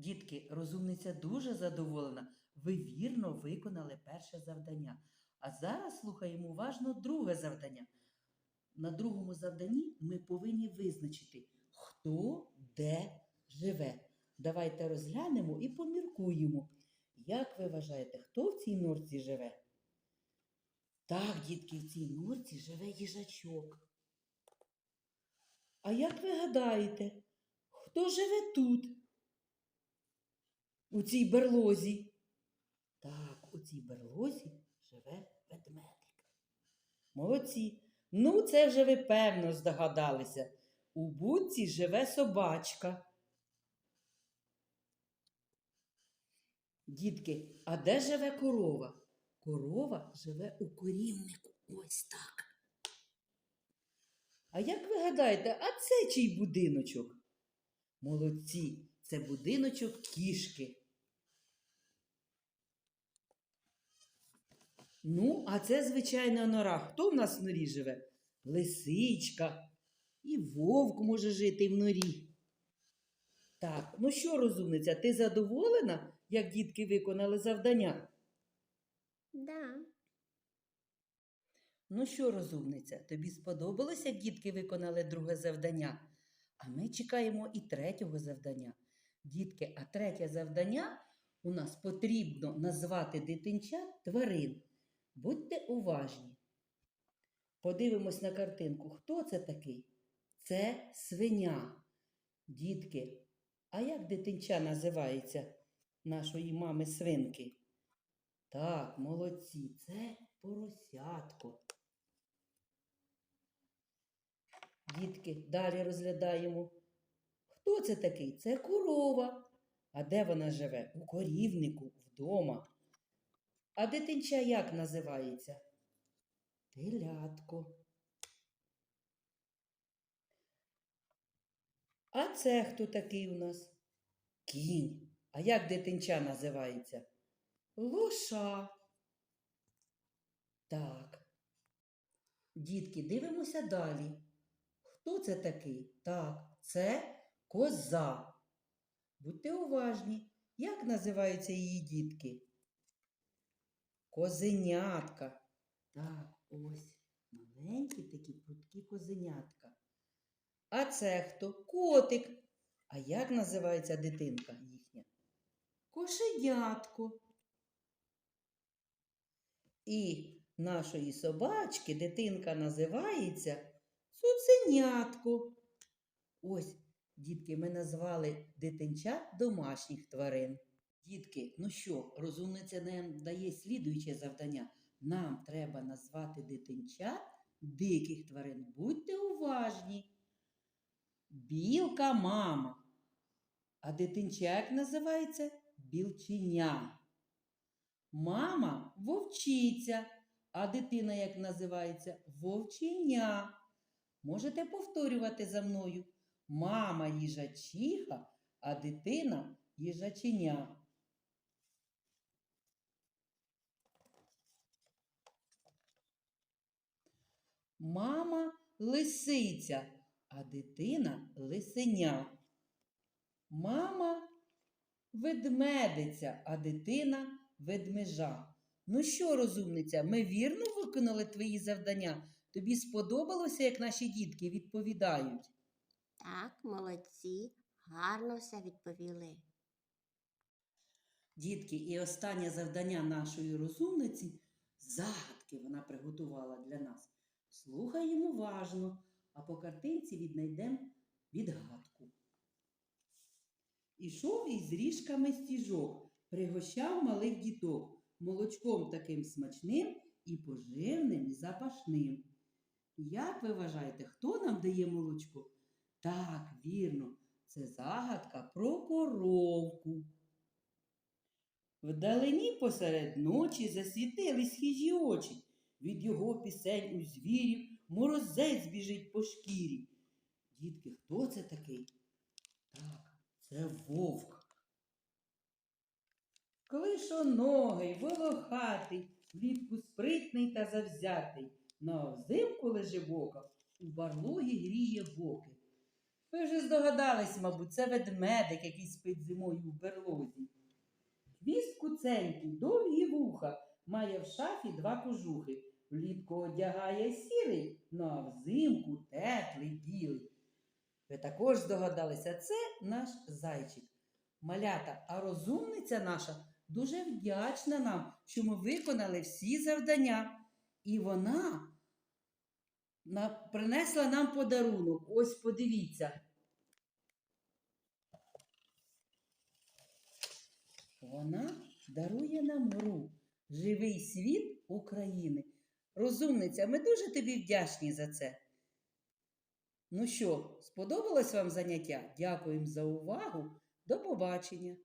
Дітки, розумниця дуже задоволена. Ви вірно виконали перше завдання. А зараз слухаємо уважно друге завдання. На другому завданні ми повинні визначити, хто де живе. Давайте розглянемо і поміркуємо. Як ви вважаєте, хто в цій норці живе? Так, дітки, в цій норці живе їжачок. А як ви гадаєте, хто живе тут? У цій берлозі? Так, у цій берлозі живе ведмедик. Молодці. Ну, це вже ви певно здогадалися. У будці живе собачка. Дітки, а де живе корова? Корова живе у корівнику. Ось так. А як ви гадаєте, а це чий будиночок? Молодці, це будиночок кішки. Ну, а це, звичайно, нора. Хто в нас в норі живе? Лисичка. І вовк може жити в норі. Так, ну що, розумниця, ти задоволена, як дітки виконали завдання? Да. Ну що, розумниця, тобі сподобалося, як дітки виконали друге завдання? А ми чекаємо і третього завдання. Дітки, а третє завдання у нас потрібно назвати дитинчат тварин. Будьте уважні. Подивимось на картинку. Хто це такий? Це свиня. Дітки, а як дитинча називається нашої мами свинки? Так, молодці, це поросятко. Дітки, далі розглядаємо. Хто це такий? Це корова. А де вона живе? У корівнику, вдома. А дитинча як називається? Телятко. А це хто такий у нас? Кінь. А як дитинча називається? Лоша. Так. Дітки, дивимося далі. Хто це такий? Так, це коза. Будьте уважні, як називаються її дітки? Козенятка. Так, ось маленькі такі прудкі козенятка. А це хто? Котик. А як називається дитинка їхня? Кошенятко. І нашої собачки дитинка називається цуценятко. Ось, дітки, ми назвали дитинчат домашніх тварин. Дітки, ну що, розумниця нам дає слідуюче завдання. Нам треба назвати дитинчат диких тварин. Будьте уважні. Білка мама. А дитинча як називається? Білченя. Мама вовчиця, а дитина як називається? Вовченя. Можете повторювати за мною. Мама їжачиха, а дитина їжаченя. Мама лисиця, а дитина лисеня. Мама ведмедиця, а дитина ведмежа. Ну що, розумниця, ми вірно виконали твої завдання? Тобі сподобалося, як наші дітки відповідають? Так, молодці. Гарно все відповіли. Дітки, і останнє завдання нашої розумниці загадки вона приготувала для нас. Слухаємо уважно, а по картинці віднайдемо відгадку. Ішов із ріжками стіжок, пригощав малих діток, молочком таким смачним і поживним, і запашним. Як ви вважаєте, хто нам дає молочко? Так, вірно, це загадка про коровку. Вдалині посеред ночі засвітились хижі очі. Від його пісень у звірів морозець біжить по шкірі. Дітки, хто це такий? Так, це вовк. Клишоногий, волохатий, влітку спритний та завзятий. На озимку лежи бока, у барлогі гріє боки. Ви вже здогадались, мабуть, це ведмедик, який спить зимою в берлозі. Хвіст куценький, довгі вуха, має в шафі два кожухи. Влітку одягає сірий, ну а взимку теплий білий. Ви також здогадалися, це наш зайчик. Малята, а розумниця наша дуже вдячна нам, що ми виконали всі завдання. І вона на, принесла нам подарунок. Ось подивіться. Вона дарує нам гру Живий світ України. Розумниця, ми дуже тобі вдячні за це. Ну що, сподобалось вам заняття? Дякуємо за увагу. До побачення!